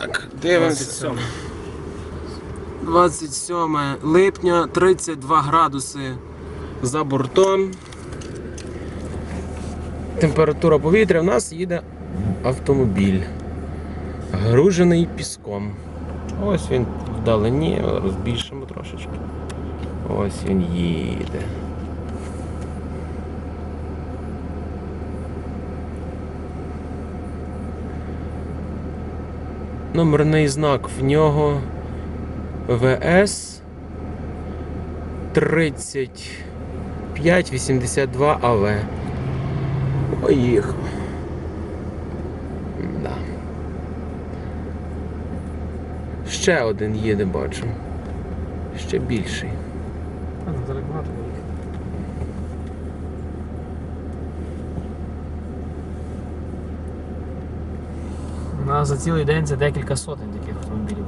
Так, дивимося. 27. 27 липня, 32 градуси за бортом. Температура повітря. В нас їде автомобіль. Гружений піском. Ось він вдалині, розбільшимо трошечки. Ось він їде. Номерний знак в нього ВС 3582 АВ. Поїхав. Да. Ще один їде, бачу. Ще більший. А, ну, зараз багато буде. У нас за цілий день це декілька сотень таких автомобілів.